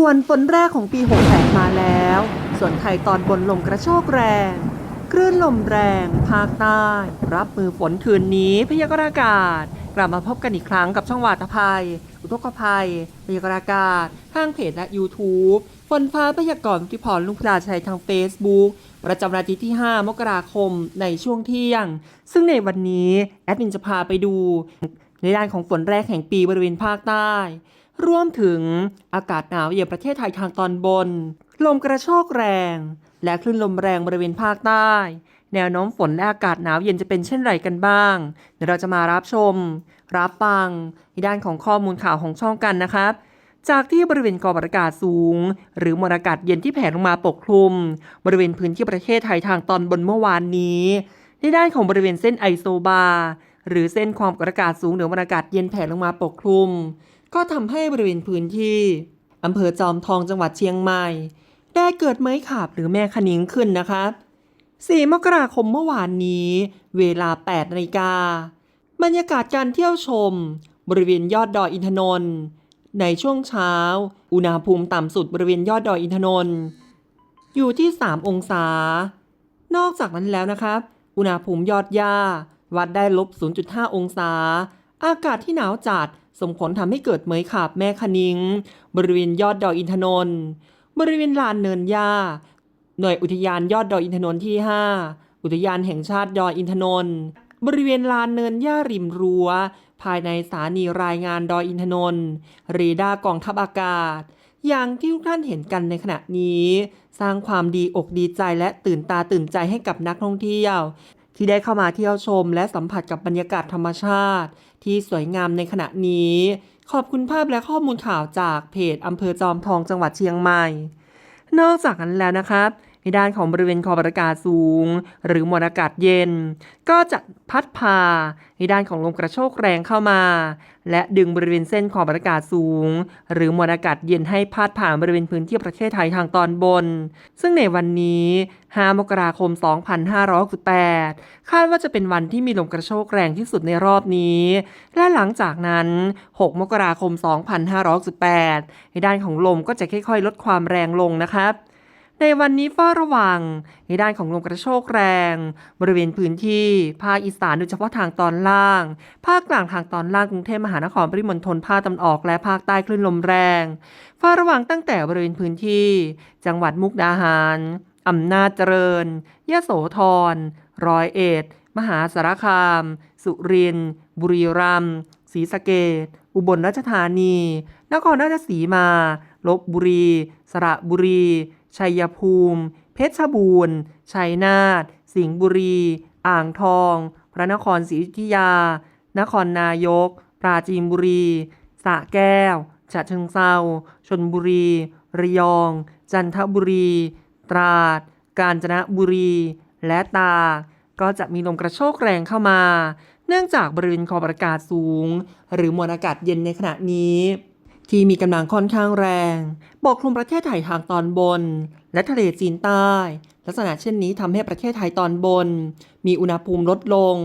ด่วนฝนแรกของปี 68 มาแล้ว ส่วนไทยตอนบนลมกระโชกแรง คลื่นลมแรงภาคใต้ รับมือฝนคืนนี้พยากรณ์อากาศ กลับมาพบกันอีกครั้งกับช่องวาตภัย อุทกภัย พยากรณ์อากาศทางเพจและ YouTube ฝนฟ้าพยากรณ์ที่พรลุงพลาชัยทาง Facebook ประจำวันอาทิตย์ที่ 5 มกราคมในช่วงเที่ยง ซึ่งในวันนี้แอดมินจะพาไปดู ในด้านของฝนแรกแห่งปีบริเวณภาคใต้ รวมถึงอากาศหนาวเยือนประเทศไทยทางตอนบน ลมกระโชกแรง และคลื่นลมแรงบริเวณภาคใต้ แนวโน้มฝนและอากาศหนาวเย็นจะเป็นเช่นไรกันบ้างเดี๋ยวเราจะมารับชม รับฟังในด้านของข้อมูลข่าวของช่องกันนะครับจากที่บริเวณกอบอากาศสูง หรือมวลอากาศเย็นที่แผ่ลงมาปกคลุม บริเวณพื้นที่ประเทศไทยทางตอนบนเมื่อวานนี้ในด้านของบริเวณเส้นไอโซบาหรือเส้นความกดอากาศสูงหรือมวลอากาศเย็นแผ่ลงมาปกคลุม ก็ทำให้บริเวณพื้นที่อำเภอจอมทองจังหวัดเชียงใหม่ ได้เกิดไม้ขาบหรือแม่คนิงขึ้นนะครับ4มกราคมเมื่อวานนี้ เวลา8นาฬิกาบรรยากาศการเที่ยวชม บริเวณยอดดอยอินทนนท์ในช่วงเช้า อุณหภูมิต่ำสุดบริเวณยอดดอยอินทนนท์อยู่ที่ 3 องศา นอกจากนั้นแล้วนะครับ อุณหภูมิยอดหญ้า วัดได้ลบ 0.5 องศา อากาศที่หนาวจัด ส่งผลทำให้เกิดเหมยขาบแม่คะนิง บริเวณยอดดอยอินทนนท์บริเวณลานเนินหญ้า หน่วยอุทยานยอดดอยอินทนนท์ที่ 5 อุทยานแห่งชาติดอยอินทนนท์บริเวณลานเนินหญ้าริมรั้ว ภายในสถานีรายงานดอยอินทนนท์เรดาร์กองทัพอากาศ อย่างที่ทุกท่านเห็นกันในขณะนี้ สร้างความดีอกดีใจและตื่นตาตื่นใจให้กับนักท่องเที่ยว ที่ได้เข้ามาเที่ยวชม และสัมผัสกับบรรยากาศธรรมชาติ ที่สวยงามในขณะนี้ ขอบคุณภาพและข้อมูลข่าวจากเพจอำเภอจอมทองจังหวัดเชียงใหม่ นอกจากนั้นแล้วนะครับ ในด้านของบริเวณขอบอากาศสูง หรือมวลอากาศเย็น ก็จะพัดพาในด้านของลมกระโชกแรงเข้ามา และดึงบริเวณเส้นขอบอากาศสูง หรือมวลอากาศเย็นให้พาดผ่านบริเวณพื้นที่ประเทศไทยทางตอนบน ซึ่งในวันนี้ 5 มกราคม 2568 คาดว่าจะเป็นวันที่มีลมกระโชกแรงที่สุดในรอบนี้ และหลังจากนั้น 6 มกราคม 2568 ในด้านของลมก็จะค่อยๆ ลดความแรงลงนะครับ ในวันนี้เฝ้าระวัง ในด้านของลมกระโชกแรง บริเวณพื้นที่ ภาคอีสานโดยเฉพาะทางตอนล่าง ภาคกลางทางตอนล่างกรุงเทพมหานครปริมณฑลภาคตะวันออกและภาคใต้คลื่นลมแรงเฝ้าระวังตั้งแต่บริเวณพื้นที่ จังหวัดมุกดาหารอำนาจเจริญยะโสธรร้อยเอ็ดมหาสารคาม สุรินทร์บุรีรัมย์ศรีสะเกษอุบลราชธานี นครราชสีมา ลบบุรี สระบุรี ชัยภูมิ เพชรบูรณ์ ชัยนาท สิงห์บุรี อ่างทอง พระนครศรีอยุธยา นครนายก ปราจีนบุรีสระแก้ว ฉะเชิงเซาชนบุรี ระยอง จันทบุรี ตราด กาญจนบุรี และตากก็จะมีลมกระโชกแรงเข้ามา เนื่องจากบริเวณขอบอากาศสูง หรือมวลอากาศเย็นในขณะนี้ ที่มีกำลังค่อนข้างแรงปกคลุมประเทศไทยทางตอนบน และทะเลจีนใต้ ลักษณะเช่นนี้ทำให้ประเทศไทยตอนบน มีอุณหภูมิลดลง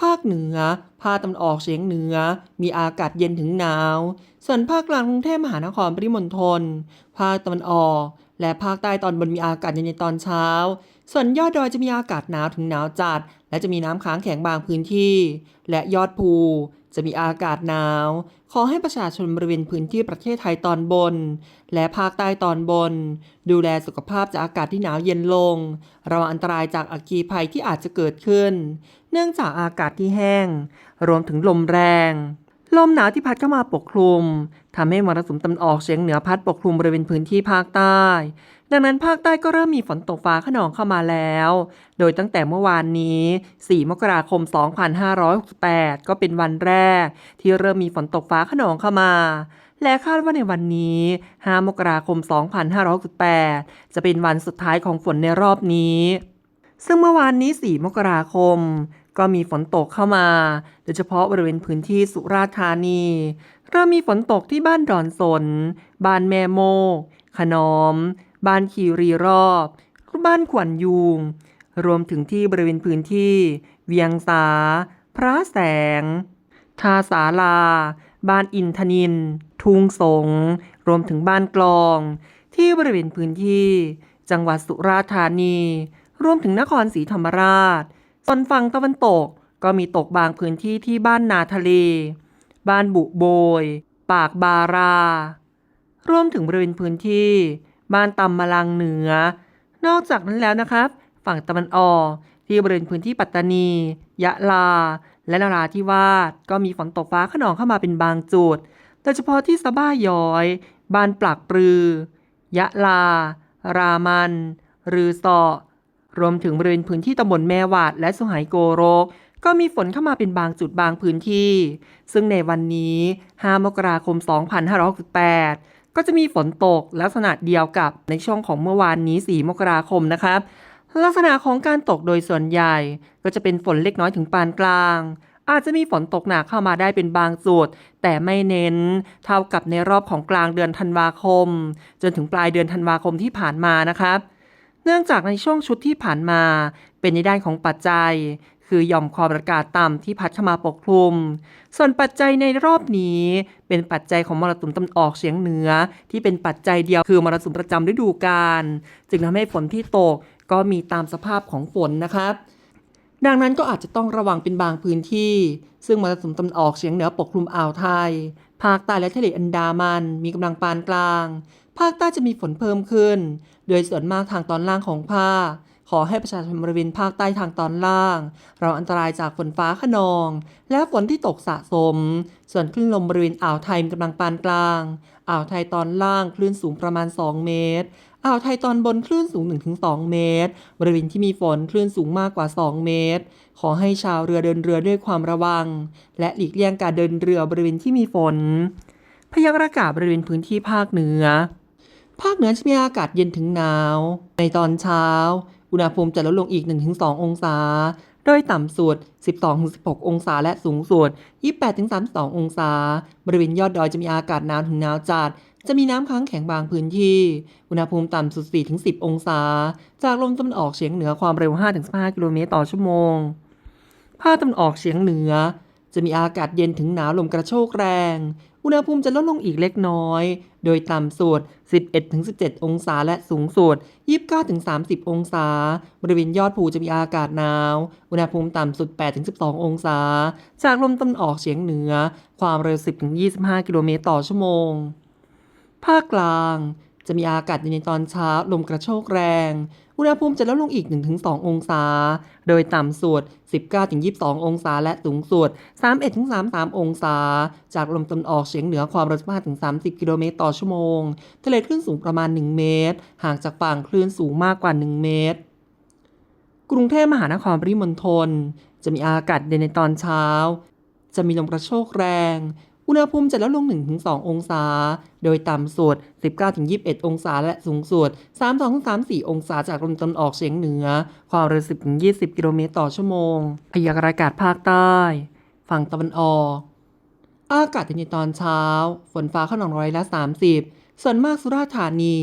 ภาคเหนือ ภาคตะวันออกเฉียงเหนือ มีอากาศเย็นถึงหนาว ส่วนภาคกลางกรุงเทพมหานครปริมณฑลภาคตะวันออก และภาคใต้ตอนบนมีอากาศเย็นในตอนเช้า ส่วนยอดดอยจะมีอากาศหนาวถึงหนาวจัด และจะมีน้ำค้างแข็งบางพื้นที่ และยอดภู จะมีอากาศหนาว ขอให้ประชาชนบริเวณพื้นที่ประเทศไทยตอนบน และภาคใต้ตอนบน ดูแลสุขภาพจากอากาศที่หนาวเย็นลง ระวังอันตรายจากอัคคีภัยที่อาจจะเกิดขึ้น เนื่องจากอากาศที่แห้ง รวมถึงลมแรงลมหนาวที่พัดเข้ามาปกคลุมทำให้มรสุมตะวันออกเฉียงเหนือพัดปกคลุมบริเวณพื้นที่ภาคใต้ ดังนั้นภาคใต้ก็เริ่มมีฝนตกฟ้าขนองเข้ามาแล้ว โดยตั้งแต่เมื่อวานนี้ 4 มกราคม 2568 ก็เป็นวันแรก ที่เริ่มมีฝนตกฟ้าขนองเข้ามา และคาดว่าในวันนี้ 5 มกราคม 2568 จะเป็นวันสุดท้ายของฝนในรอบนี้ ซึ่งเมื่อวานนี้ 4 มกราคมก็มีฝนตกเข้ามา โดยเฉพาะบริเวณพื้นที่สุราษฎร์ธานีเริ่มมีฝนตกที่บ้านดอนสน บ้านแม่โมกขนอม บ้านคีรีรอบ บ้านขวัญยูง รวมถึงที่บริเวณพื้นที่ เวียงสา พระแสง ทาสาลา บ้านอินทนิน ทุงสง รวมถึงบ้านกลอง ที่บริเวณพื้นที่ จังหวัดสุราษฎร์ธานี รวมถึงนครศรีธรรมราช ส่วนฝั่งตะวันตกก็มีตกบางพื้นที่ที่บ้านนาทะเล บ้านบุโบย ปากบารา รวมถึงบริเวณพื้นที่ บ้านตำมะลังเหนือ นอกจากนั้นแล้วนะครับ ฝั่งตะวันออกที่บริเวณพื้นที่ปัตตานี ยะลา และนราธิวาสก็มีฝนตกฟ้าขนองเข้ามาเป็นบางจุดโดยเฉพาะที่สะบ้าย้อย บานปลักปรือ ยะลา รามัน รือเสาะรวมถึงบริเวณพื้นที่ตำบลแม่วาดและสุไหงโกโรก ก็มีฝนเข้ามาเป็นบางจุดบางพื้นที่ ซึ่งในวันนี้ 5 มกราคม 2568 ก็จะมีฝนตกลักษณะเดียวกับในช่วงของเมื่อวานนี้ 4 มกราคมนะครับ ลักษณะของการตกโดยส่วนใหญ่ ก็จะเป็นฝนเล็กน้อยถึงปานกลาง อาจจะมีฝนตกหนักเข้ามาได้เป็นบางจุดแต่ไม่เน้นเท่ากับในรอบของกลางเดือนธันวาคม จนถึงปลายเดือนธันวาคมที่ผ่านมานะครับเนื่องจากในช่วงชุดที่ผ่านมา เป็นในด้านของปัจจัย คือย่อมความอากาศต่ำที่พัดเข้ามาปกคลุม ส่วนปัจจัยในรอบนี้ เป็นปัจจัยของมรสุมตะวันออกเฉียงเหนือ ที่เป็นปัจจัยเดียวคือมรสุมประจำฤดูกาลจึงทำให้ฝนที่ตกก็มีตามสภาพของฝนนะครับ ดังนั้นก็อาจจะต้องระวังเป็นบางพื้นที่ ซึ่งมรสุมตะวันออกเฉียงเหนือปกคลุมอ่าวไทย ภาคใต้และทะเลอันดามันมีกำลังปานกลาง ภาคใต้จะมีฝนเพิ่มขึ้น โดยส่วนมากทางตอนล่างของภาค ขอให้ประชาชนบริเวณภาคใต้ทางตอนล่างเราอันตรายจากฝนฟ้าขนอง และฝนที่ตกสะสม ส่วนคลื่นลมบริเวณอ่าวไทยมีกำลังปานกลาง อ่าวไทยตอนล่างคลื่นสูงประมาณ 2 เมตร อ่าวไทยตอนบนคลื่นสูง 1-2 เมตร บริเวณที่มีฝนคลื่นสูงมากกว่า 2 เมตร ขอให้ชาวเรือเดินเรือด้วยความระวัง และหลีกเลี่ยงการเดินเรือบริเวณที่มีฝน พยากรณ์อากาศบริเวณพื้นที่ภาคเหนือ ภาคเหนือจะมีอากาศเย็นถึงหนาว ในตอนเช้า อุณหภูมิจะลดลงอีก 1-2 องศา โดยต่ำสุด 12-16 องศา และสูงสุด 28-32 องศา บริเวณยอดดอยจะมีอากาศหนาวถึงหนาวจัด จะมีน้ำค้างแข็งบางพื้นที่ อุณหภูมิต่ำสุด 4-10 องศา จากลมตะวันออกเฉียงเหนือความเร็ว 5-15 กิโลเมตรต่อชั่วโมง ภาคตะวันออกเฉียงเหนือจะมีอากาศเย็นถึงหนาวลมกระโชกแรง อุณหภูมิจะลดลงอีกเล็กน้อย โดยต่ำสุด 11-17 องศาและสูงสุด 29-30 องศา บริเวณยอดภูจะมีอากาศหนาว อุณหภูมิต่ำสุด 8-12 องศา จากลมตะวันออกเฉียงเหนือ ความเร็ว 10-25 กิโลเมตรต่อชั่วโมง ภาคกลางจะมีอากาศเย็นในตอนเช้า ลมกระโชกแรง อุณหภูมิจะลดลงอีก 1-2 องศา โดยต่ำสุด 19-22 องศา และสูงสุด 31-33 องศา จากลมตะวันออกเฉียงเหนือความเร็ว15-30 กิโลเมตรต่อชั่วโมง ทะเลคลื่นสูงประมาณ 1 เมตร ห่างจากฝั่งคลื่นสูงมากกว่า 1 เมตร กรุงเทพมหานครปริมณฑลจะมีอากาศเย็นในตอนเช้า จะมีลมกระโชกแรง อุณหภูมิจะลดลง 1-2 องศา โดยต่ำสุด 19-21 องศาและสูงสุด 32-34 องศาจากลมตะวันออกเฉียงเหนือ ความเร็ว 10-20 กิโลเมตรต่อชั่วโมง พยากรณ์อากาศภาคใต้ ฝั่งตะวันออก อากาศเย็นในตอนเช้า ฝนฟ้าขนองร้อยละ30 ส่วนมากสุราษฎร์ธานี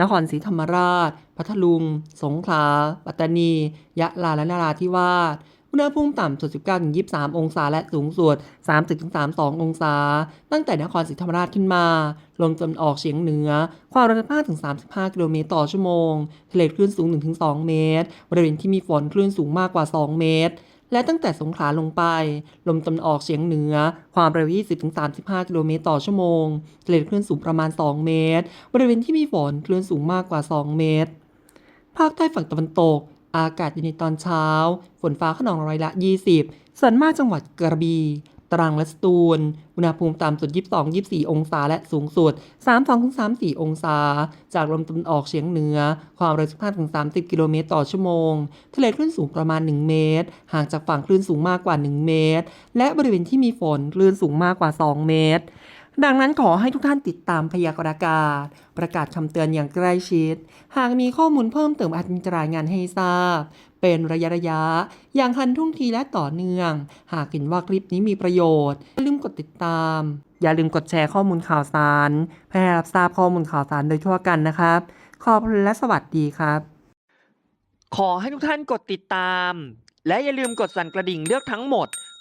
นครศรีธรรมราช พัทลุง สงขลา ปัตตานี ยะลา และนราธิวาส อุณหภูมิต่ำสุด 19-23 องศาและสูงสุด 30-32 องศา ตั้งแต่นครศรีธรรมราชขึ้นมา ลมตะวันออกเฉียงเหนือ ความเร็ว5-35 กิโลเมตรต่อชั่วโมง ทะเลคลื่นสูง 1-2 เมตร บริเวณที่มีฝนคลื่นสูงมากกว่า 2 เมตรและตั้งแต่สงขลาลงไป ลมตะวันออกเฉียงเหนือ ความเร็ว 20-35 กิโลเมตรต่อชั่วโมงทะเลคลื่นสูงประมาณ 2 เมตร บริเวณที่มีฝนคลื่นสูงมากกว่า 2 เมตร ภาคใต้ฝั่งตะวันตก อากาศเย็นในตอนเช้า ฝนฟ้าขนองร้อยละ 20 ส่วนมากจังหวัดกระบี่ตรังและสตูล อุณหภูมิต่ำสุด 22-24 องศาและสูงสุด 32-34 องศา จากลมตะวันออกเฉียงเหนือ ความเร็ว 15-30 กิโลเมตรต่อชั่วโมง ทะเลคลื่นสูงประมาณ 1 เมตร ห่างจากฝั่งคลื่นสูงมากกว่า 1 เมตร และบริเวณที่มีฝนคลื่นสูงมากกว่า 2 เมตร ดังนั้นขอให้ทุกท่านติดตามพยากรณ์อากาศ ประกาศคำเตือนอย่างใกล้ชิด หากมีข้อมูลเพิ่มเติมอาจจะรายงานให้ทราบ เป็นระยะระยะ อย่างทันท่วงทีและต่อเนื่อง หากเห็นว่าคลิปนี้มีประโยชน์อย่าลืมกดติดตาม อย่าลืมกดแชร์ข้อมูลข่าวสารเพื่อให้รับทราบข้อมูลข่าวสารโดยทั่วกันนะครับ ขอบคุณและสวัสดีครับ ขอให้ทุกท่านกดติดตาม และอย่าลืมกดสั่นกระดิ่งเลือกทั้งหมด